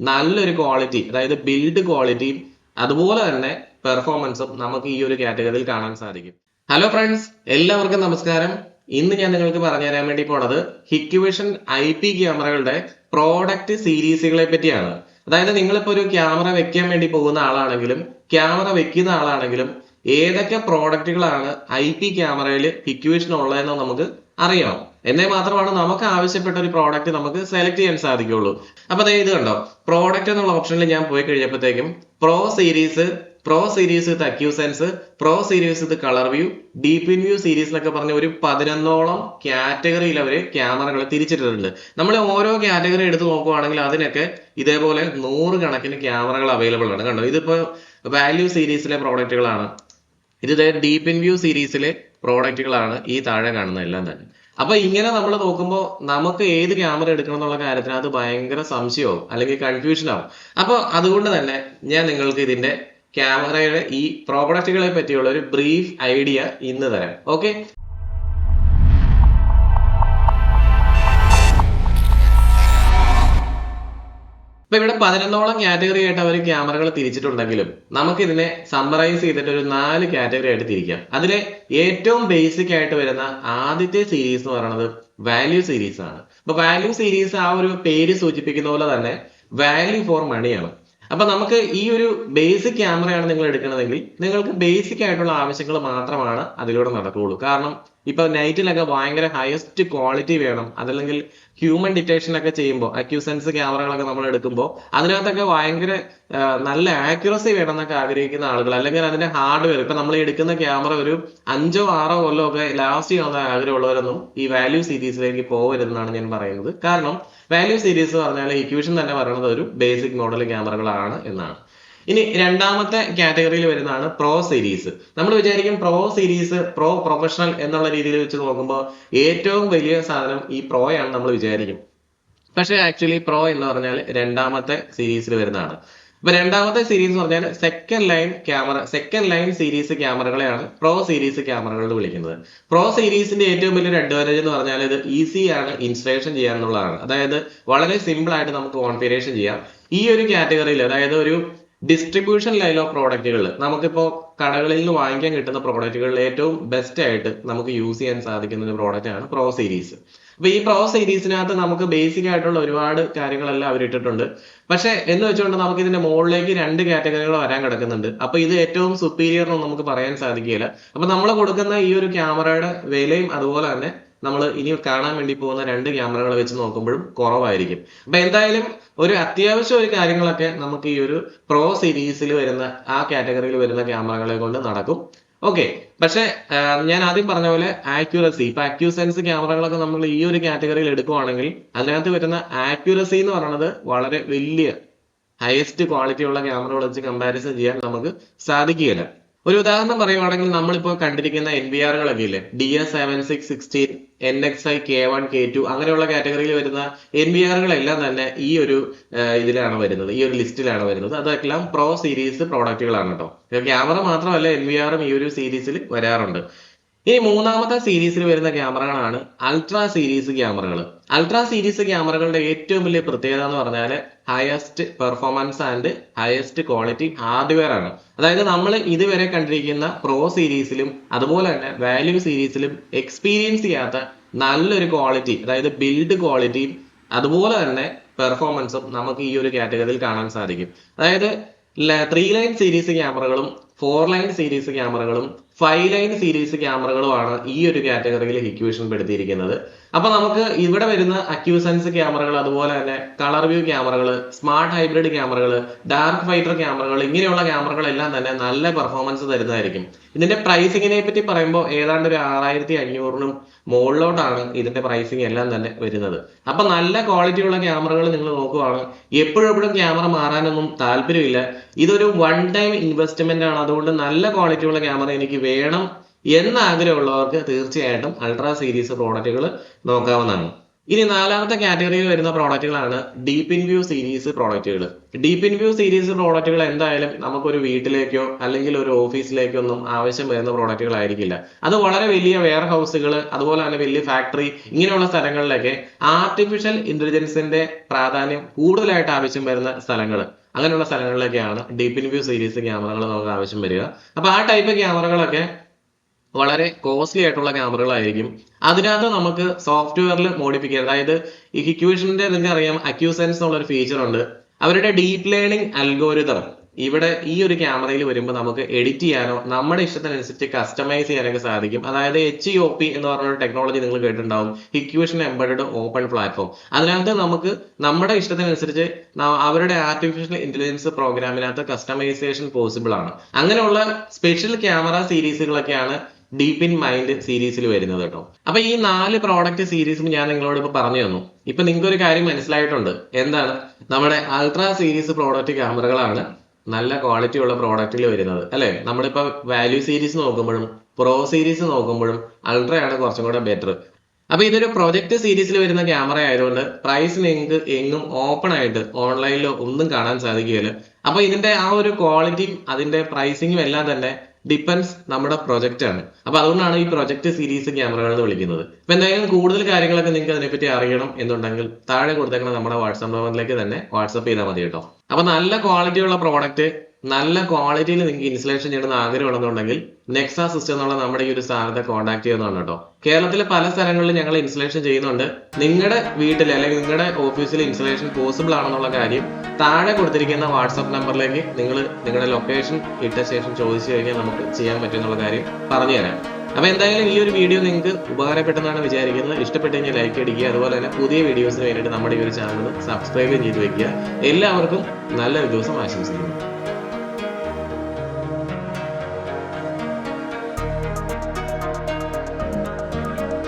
നല്ലൊരു ക്വാളിറ്റി അതായത് ബിൽഡ് ക്വാളിറ്റിയും അതുപോലെ തന്നെ പെർഫോമൻസും നമുക്ക് ഈ ഒരു കാറ്റഗറിയിൽ കാണാൻ സാധിക്കും. ഹലോ ഫ്രണ്ട്സ് എല്ലാവർക്കും നമസ്കാരം. ഇന്ന് ഞാൻ നിങ്ങൾക്ക് പറഞ്ഞു തരാൻ വേണ്ടി പോണത് ഹിക്വിഷൻ ഐ പി ക്യാമറകളുടെ പ്രോഡക്റ്റ് സീരീസുകളെ പറ്റിയാണ്. അതായത് നിങ്ങളിപ്പോ ഒരു ക്യാമറ വെക്കാൻ വേണ്ടി പോകുന്ന ആളാണെങ്കിലും ക്യാമറ വെക്കുന്ന ആളാണെങ്കിലും ഏതൊക്കെ പ്രോഡക്റ്റുകളാണ് ഐ പി ക്യാമറയിൽ ഹിക്വിഷൻ ഉള്ളതെന്ന് നമുക്ക് അറിയണം എന്നേ മാത്രമാണ് നമുക്ക് ആവശ്യപ്പെട്ട ഒരു പ്രോഡക്റ്റ് നമുക്ക് സെലക്ട് ചെയ്യാൻ സാധിക്കുള്ളൂ അപ്പൊ ദേ ഇത് കണ്ടോ? പ്രോഡക്റ്റ് എന്നുള്ള ഓപ്ഷനിൽ ഞാൻ പോയി കഴിഞ്ഞപ്പോഴത്തേക്കും pro series pro series with AcuSense pro series with colour view deep in view series എന്നൊക്കെ പറഞ്ഞ ഒരു പതിനൊന്നോളം കാറ്റഗറിയിൽ അവർ ക്യാമറകൾ തിരിച്ചിട്ടിട്ടുണ്ട്. നമ്മൾ ഓരോ കാറ്റഗറി എടുത്ത് നോക്കുവാണെങ്കിൽ അതിനൊക്കെ ഇതേപോലെ നൂറ് കണക്കിന് ക്യാമറകൾ അവൈലബിൾ ആണ്. കണ്ടോ? ഇതിപ്പോ വാല്യൂ സീരീസിലെ പ്രോഡക്റ്റുകളാണ് ഇത് ഡീപ്പ് ഇൻ വ്യൂ സീരീസിലെ പ്രോഡക്റ്റുകളാണ് ഈ താഴെ കാണുന്ന എല്ലാം തന്നെ. അപ്പൊ ഇങ്ങനെ നമ്മൾ നോക്കുമ്പോൾ നമുക്ക് ഏത് ക്യാമറ എടുക്കണം എന്നുള്ള കാര്യത്തിന് അത് ഭയങ്കര സംശയവും അല്ലെങ്കിൽ കൺഫ്യൂഷൻ ആവും. അപ്പൊ അതുകൊണ്ട് തന്നെ ഞാൻ നിങ്ങൾക്ക് ഇതിന്റെ ക്യാമറയുടെ ഈ പ്രോഡക്റ്റുകളെ പറ്റിയുള്ള ഒരു ബ്രീഫ് ഐഡിയ ഇന്ന് തരാം. ഓക്കെ ഇപ്പൊ ഇവിടെ പതിനൊന്നോളം കാറ്റഗറി ആയിട്ട് അവർ ക്യാമറകൾ തിരിച്ചിട്ടുണ്ടെങ്കിലും നമുക്ക് ഇതിനെ സമ്മറൈസ് ചെയ്തിട്ട് ഒരു നാല് കാറ്റഗറി ആയിട്ട് തിരിക്കാം. അതിലെ ഏറ്റവും ബേസിക് ആയിട്ട് വരുന്ന ആദ്യത്തെ സീരീസ് എന്ന് പറയുന്നത് വാല്യൂ സീരീസ് ആണ്. അപ്പൊ വാല്യൂ സീരീസ് ആ ഒരു പേര് സൂചിപ്പിക്കുന്ന പോലെ തന്നെ വാല്യൂ ഫോർ മണിയാണ് അപ്പൊ നമുക്ക് ഈ ഒരു ബേസിക് ക്യാമറയാണ് നിങ്ങൾ എടുക്കുന്നതെങ്കിൽ നിങ്ങൾക്ക് ബേസിക് ആയിട്ടുള്ള ആവശ്യങ്ങൾ മാത്രമാണ് അതിലൂടെ നടക്കുകയുള്ളൂ. കാരണം ഇപ്പൊ നൈറ്റിലൊക്കെ ഭയങ്കര ഹയസ്റ്റ് ക്വാളിറ്റി വേണം. അതല്ലെങ്കിൽ ഹ്യൂമൻ ഡിറ്റക്ഷൻ ഒക്കെ ചെയ്യുമ്പോൾ അക്യൂസൻസ് ക്യാമറകളൊക്കെ നമ്മൾ എടുക്കുമ്പോൾ അതിനകത്തൊക്കെ ഭയങ്കര നല്ല ആക്യുറസി വേണം എന്നൊക്കെ ആഗ്രഹിക്കുന്ന ആളുകൾ അല്ലെങ്കിൽ അതിന്റെ ഹാർഡ്വെയർ ഇപ്പൊ നമ്മൾ എടുക്കുന്ന ക്യാമറ ഒരു അഞ്ചോ ആറോ കൊല്ലോ ഒക്കെ ലാസ്റ്റ് ചെയ്യുന്ന ആഗ്രഹമുള്ളവരൊന്നും ഈ വാല്യൂ സീരീസിലേക്ക് പോകരുതെന്നാണ് ഞാൻ പറയുന്നത്. കാരണം വാല്യൂ സീരീസ് പറഞ്ഞാൽ ഇക്യൂഷൻ തന്നെ പറയുന്നത് ഒരു ബേസിക് മോഡൽ ക്യാമറകളാണ് എന്നാണ്. ഇനി രണ്ടാമത്തെ കാറ്റഗറിയിൽ വരുന്നതാണ് പ്രോ സീരീസ് നമ്മൾ വിചാരിക്കും പ്രോ സീരീസ് പ്രോ പ്രൊഫഷണൽ എന്നുള്ള രീതിയിൽ വെച്ച് നോക്കുമ്പോൾ ഏറ്റവും വലിയ സാധനം ഈ പ്രോയാണ് നമ്മൾ വിചാരിക്കും. പക്ഷേ ആക്ച്വലി പ്രോ എന്ന് പറഞ്ഞാൽ രണ്ടാമത്തെ സീരീസിൽ വരുന്നതാണ്. ഇപ്പൊ രണ്ടാമത്തെ സീരീസ് എന്ന് പറഞ്ഞാൽ second line camera second line series ക്യാമറകളെയാണ് pro series ക്യാമറകൾ എന്ന് വിളിക്കുന്നത്. പ്രോ സീരീസിന്റെ ഏറ്റവും വലിയൊരു അഡ്വാന്റേജ് എന്ന് പറഞ്ഞാൽ ഇത് ഈസി ആണ് ഇൻസ്റ്റലേഷൻ ചെയ്യാന്നുള്ളതാണ് അതായത് വളരെ സിമ്പിൾ ആയിട്ട് നമുക്ക് കോൺഫിഗറേഷൻ ചെയ്യാം. ഈ ഒരു കാറ്റഗറിയിൽ അതായത് ഒരു ഡിസ്ട്രിബ്യൂഷൻ ലൈൻ ഓഫ് പ്രോഡക്റ്റുകൾ നമുക്കിപ്പോൾ കടകളിൽ നിന്ന് വാങ്ങിക്കാൻ കിട്ടുന്ന പ്രോഡക്റ്റുകളിൽ ഏറ്റവും ബെസ്റ്റ് ആയിട്ട് നമുക്ക് യൂസ് ചെയ്യാൻ സാധിക്കുന്ന ഒരു പ്രോഡക്റ്റ് ആണ് പ്രോ സീരീസ് അപ്പൊ ഈ പ്രോ സീരീസിനകത്ത് നമുക്ക് ബേസിക് ആയിട്ടുള്ള ഒരുപാട് കാര്യങ്ങളെല്ലാം അവർ ഇട്ടിട്ടുണ്ട്. പക്ഷെ എന്ന് വെച്ചുകൊണ്ട് നമുക്ക് ഇതിന്റെ മുകളിലേക്ക് രണ്ട് കാറ്റഗറികൾ വരാൻ കിടക്കുന്നുണ്ട്. അപ്പൊ ഇത് ഏറ്റവും സുപ്പീരിയർ എന്ന് നമുക്ക് പറയാൻ സാധിക്കില്ല അപ്പൊ നമ്മൾ കൊടുക്കുന്ന ഈ ഒരു ക്യാമറയുടെ വിലയും അതുപോലെ തന്നെ നമ്മൾ ഇനി കാണാൻ വേണ്ടി പോകുന്ന രണ്ട് ക്യാമറകൾ വെച്ച് നോക്കുമ്പോഴും കുറവായിരിക്കും. അപ്പൊ എന്തായാലും ഒരു അത്യാവശ്യം ഒരു കാര്യങ്ങളൊക്കെ നമുക്ക് ഈ ഒരു പ്രോ സീരീസിൽ വരുന്ന ആ കാറ്റഗറിയിൽ വരുന്ന ക്യാമറകളെ കൊണ്ട് നടക്കും. ഓക്കെ പക്ഷെ ഞാൻ ആദ്യം പറഞ്ഞ പോലെ ആക്യുറസി ഇപ്പൊ അക്യൂസെൻസ് ക്യാമറകളൊക്കെ നമ്മൾ ഈ ഒരു കാറ്റഗറിയിൽ എടുക്കുവാണെങ്കിൽ അതിനകത്ത് വരുന്ന ആക്യുറസി എന്ന് പറയുന്നത് വളരെ വലിയ ഹയസ്റ്റ് ക്വാളിറ്റി ഉള്ള ക്യാമറകൾ വെച്ച് കമ്പാരിസൺ ചെയ്യാൻ നമുക്ക് സാധിക്കുകയില്ല. ഒരു ഉദാഹരണം പറയുവാണെങ്കിൽ നമ്മളിപ്പോൾ കണ്ടിരിക്കുന്ന എൻ ബി ആറുകളൊക്കെ ഇല്ലേ D S seven six sixteen N X I K one K two അങ്ങനെയുള്ള കാറ്റഗറിയിൽ വരുന്ന എൻ ബി ആറുകളെല്ലാം തന്നെ ഈ ഒരു ഇതിലാണ് വരുന്നത്. ഈ ഒരു ലിസ്റ്റിലാണ് വരുന്നത്. അതെല്ലാം പ്രോ സീരീസ് പ്രോഡക്റ്റുകളാണ് കേട്ടോ ക്യാമറ മാത്രമല്ല എൻ ബി ആറും ഈ ഒരു സീരീസിൽ വരാറുണ്ട്. ഇനി മൂന്നാമത്തെ സീരീസിൽ വരുന്ന ക്യാമറകളാണ് അൾട്രാ സീരീസ് ക്യാമറകൾ അൾട്രാ സീരീസ് ക്യാമറകളുടെ ഏറ്റവും വലിയ പ്രത്യേകത എന്ന് പറഞ്ഞാൽ highest performance and highest quality hardware ആണ്. അതായത് നമ്മൾ ഇതുവരെ കണ്ടിരിക്കുന്ന പ്രോ സീരീസിലും അതുപോലെ തന്നെ വാല്യൂ സീരീസിലും എക്സ്പീരിയൻസ് ചെയ്യാത്ത നല്ലൊരു ക്വാളിറ്റി അതായത് ബിൽഡ് ക്വാളിറ്റിയും അതുപോലെ തന്നെ പെർഫോമൻസും നമുക്ക് ഈ ഒരു കാറ്റഗറിയിൽ കാണാൻ സാധിക്കും. അതായത് ത്രീ ലൈൻ സീരീസ് ക്യാമറകളും ഫോർ ലൈൻ സീരീസ് ക്യാമറകളും ഫൈവ് ലൈൻ സീരീസ് ക്യാമറകളുമാണ് ഈ ഒരു കാറ്റഗറിയിൽ ഇക്വേഷൻ പെടുത്തിയിരിക്കുന്നത്. അപ്പൊ നമുക്ക് ഇവിടെ വരുന്ന അക്യൂസൻസ് ക്യാമറകൾ അതുപോലെ തന്നെ കളർ വ്യൂ ക്യാമറകൾ സ്മാർട്ട് ഹൈബ്രിഡ് ക്യാമറകൾ ഡാർക്ക് ഫൈറ്റർ ക്യാമറകൾ ഇങ്ങനെയുള്ള ക്യാമറകളെല്ലാം തന്നെ നല്ല പെർഫോമൻസ് തരുന്നതായിരിക്കും. ഇതിന്റെ പ്രൈസിങ്ങിനെ പറ്റി പറയുമ്പോൾ ഏതാണ്ട് ഒരു ആറായിരത്തി അഞ്ഞൂറിനും മുകളിലോട്ടാണ് ഇതിന്റെ പ്രൈസിങ് എല്ലാം തന്നെ വരുന്നത്. അപ്പൊ നല്ല ക്വാളിറ്റി ഉള്ള ക്യാമറകൾ നിങ്ങൾ നോക്കുവാണ്. എപ്പോഴും എപ്പോഴും ക്യാമറ മാറാനൊന്നും താല്പര്യമില്ല. ഇതൊരു വൺ ടൈം ഇൻവെസ്റ്റ്മെന്റ് ആണ്. അതുകൊണ്ട് നല്ല ക്വാളിറ്റി ഉള്ള ക്യാമറ എനിക്ക് വേണം എന്ന ആഗ്രഹമുള്ളവർക്ക് തീർച്ചയായിട്ടും അൾട്രാ സീരീസ് പ്രോഡക്റ്റുകൾ നോക്കാവുന്നതാണ്. ഇനി നാലാമത്തെ കാറ്റഗറിയിൽ വരുന്ന പ്രോഡക്റ്റുകളാണ് ഡീപ്പ് ഇൻ വ്യൂ സീരീസ് പ്രോഡക്റ്റുകൾ ഡീപ്പ് ഇൻ വ്യൂ സീരീസ് പ്രോഡക്റ്റുകൾ എന്തായാലും നമുക്കൊരു വീട്ടിലേക്കോ അല്ലെങ്കിൽ ഒരു ഓഫീസിലേക്കോ ഒന്നും ആവശ്യം വരുന്ന പ്രോഡക്റ്റുകൾ ആയിരിക്കില്ല. അത് വളരെ വലിയ വെയർ ഹൗസുകൾ അതുപോലെ തന്നെ വലിയ ഫാക്ടറി ഇങ്ങനെയുള്ള സ്ഥലങ്ങളിലൊക്കെ ആർട്ടിഫിഷ്യൽ ഇന്റലിജൻസിന്റെ പ്രാധാന്യം കൂടുതലായിട്ട് ആവശ്യം വരുന്ന സ്ഥലങ്ങൾ. അങ്ങനെയുള്ള സ്ഥലങ്ങളിലൊക്കെയാണ് ഡീപ്പ് ഇൻ വ്യൂ സീരീസ് ക്യാമറകൾ നമുക്ക് ആവശ്യം വരിക. അപ്പോൾ ആ ടൈപ്പ് ക്യാമറകളൊക്കെ വളരെ കോസ്റ്റ്ലി ആയിട്ടുള്ള ക്യാമറകളായിരിക്കും. അതിനകത്ത് നമുക്ക് സോഫ്റ്റ്വെയറിൽ മോഡിഫിക്കുക അതായത് ഈ ഹിക്യൂഷന്റെ നിങ്ങൾക്ക് അറിയാം അക്യൂസെൻസ് എന്നുള്ള ഒരു ഫീച്ചർ ഉണ്ട്. അവരുടെ ഡീപ്പ് ലേണിംഗ് അൽഗോരിതം ഇവിടെ ഈ ഒരു ക്യാമറയിൽ വരുമ്പോൾ നമുക്ക് എഡിറ്റ് ചെയ്യാനോ നമ്മുടെ ഇഷ്ടത്തിനനുസരിച്ച് കസ്റ്റമൈസ് ചെയ്യാനൊക്കെ സാധിക്കും. അതായത് എച്ച് ഒ പി എന്ന് പറഞ്ഞ ടെക്നോളജി നിങ്ങൾ കേട്ടിട്ടുണ്ടാവും. ഇക്വേഷൻ എംബഡഡ് ഓപ്പൺ പ്ലാറ്റ്ഫോം അതിനകത്ത് നമുക്ക് നമ്മുടെ ഇഷ്ടത്തിനനുസരിച്ച് അവരുടെ ആർട്ടിഫിഷ്യൽ ഇന്റലിജൻസ് പ്രോഗ്രാമിനകത്ത് കസ്റ്റമൈസേഷൻ പോസിബിൾ ആണ്. അങ്ങനെയുള്ള സ്പെഷ്യൽ ക്യാമറ സീരീസുകളൊക്കെയാണ് ഡീപ്പ് ഇൻ മൈൻഡ് സീരീസിൽ വരുന്നത് കേട്ടോ അപ്പൊ ഈ നാല് പ്രോഡക്റ്റ് സീരീസും ഞാൻ നിങ്ങളോട് ഇപ്പൊ പറഞ്ഞു തന്നു. ഇപ്പൊ നിങ്ങൾക്ക് ഒരു കാര്യം മനസ്സിലായിട്ടുണ്ട്. എന്താണ്? നമ്മുടെ അൾട്രാ സീരീസ് പ്രോഡക്റ്റ് ക്യാമറകളാണ് നല്ല ക്വാളിറ്റി ഉള്ള പ്രോഡക്റ്റിൽ വരുന്നത്. അല്ലേ? നമ്മളിപ്പോ വാല്യൂ സീരീസ് നോക്കുമ്പോഴും പ്രോ സീരീസ് നോക്കുമ്പോഴും അൾട്രയാണ് കുറച്ചും കൂടെ ബെറ്റർ അപ്പൊ ഇതൊരു പ്രൊജക്ട് സീരീസിൽ വരുന്ന ക്യാമറ ആയതുകൊണ്ട് പ്രൈസ് നിങ്ങൾക്ക് എങ്ങും ഓപ്പൺ ആയിട്ട് ഓൺലൈനിലോ ഒന്നും കാണാൻ സാധിക്കുകയില്ല. അപ്പൊ ഇതിന്റെ ആ ഒരു ക്വാളിറ്റിയും അതിന്റെ പ്രൈസിങ്ങും എല്ലാം തന്നെ ഡിപ്പെൻസ് നമ്മുടെ പ്രൊജക്റ്റ് ആണ്. അപ്പൊ അതുകൊണ്ടാണ് ഈ പ്രൊജക്ട് സീരീസ് ക്യാമറകൾ എന്ന് വിളിക്കുന്നത്. അപ്പൊ എന്തായാലും കൂടുതൽ കാര്യങ്ങളൊക്കെ നിങ്ങൾക്ക് അതിനെപ്പറ്റി അറിയണം എന്നുണ്ടെങ്കിൽ താഴെ കൊടുത്തേക്കുന്ന നമ്മുടെ വാട്സാപ്പ് നമ്പറിലേക്ക് തന്നെ വാട്സപ്പ് ചെയ്താൽ മതി കേട്ടോ. അപ്പൊ നല്ല ക്വാളിറ്റി ഉള്ള പ്രോഡക്റ്റ് നല്ല ക്വാളിറ്റിയിൽ നിങ്ങൾക്ക് ഇൻസ്റ്റലേഷൻ ചെയ്യണമെന്ന് ആഗ്രഹമുണ്ടെന്നുണ്ടെങ്കിൽ നെക്സ സിസ്റ്റം എന്നുള്ള നമ്മുടെ ഈ ഒരു സ്ഥാനത്തെ കോൺടാക്ട് ചെയ്യുന്നതാണ് കേട്ടോ. കേരളത്തിലെ പല സ്ഥലങ്ങളിലും ഞങ്ങൾ ഇൻസ്റ്റലേഷൻ ചെയ്യുന്നുണ്ട്. നിങ്ങളുടെ വീട്ടിൽ അല്ലെങ്കിൽ നിങ്ങളുടെ ഓഫീസിൽ ഇൻസ്റ്റലേഷൻ പോസിബിൾ ആണെന്നുള്ള കാര്യം താഴെ കൊടുത്തിരിക്കുന്ന വാട്സാപ്പ് നമ്പറിലേക്ക് നിങ്ങൾ നിങ്ങളുടെ ലൊക്കേഷൻ ഇട്ട ശേഷം ചോദിച്ചു കഴിഞ്ഞാൽ നമുക്ക് ചെയ്യാൻ പറ്റുമെന്നുള്ള കാര്യം പറഞ്ഞുതരാം. അപ്പോൾ എന്തായാലും ഈ ഒരു വീഡിയോ നിങ്ങൾക്ക് ഉപകാരപ്പെട്ടെന്നാണ് വിചാരിക്കുന്നത്. ഇഷ്ടപ്പെട്ടു കഴിഞ്ഞാൽ ലൈക്ക് അടിക്കുക. അതുപോലെ തന്നെ പുതിയ വീഡിയോസിന് വേണ്ടിയിട്ട് നമ്മുടെ ഈ ഒരു ചാനൽ സബ്സ്ക്രൈബ് ചെയ്ത് വെക്കുക. എല്ലാവർക്കും നല്ലൊരു ദിവസം ആശംസിക്കുന്നു.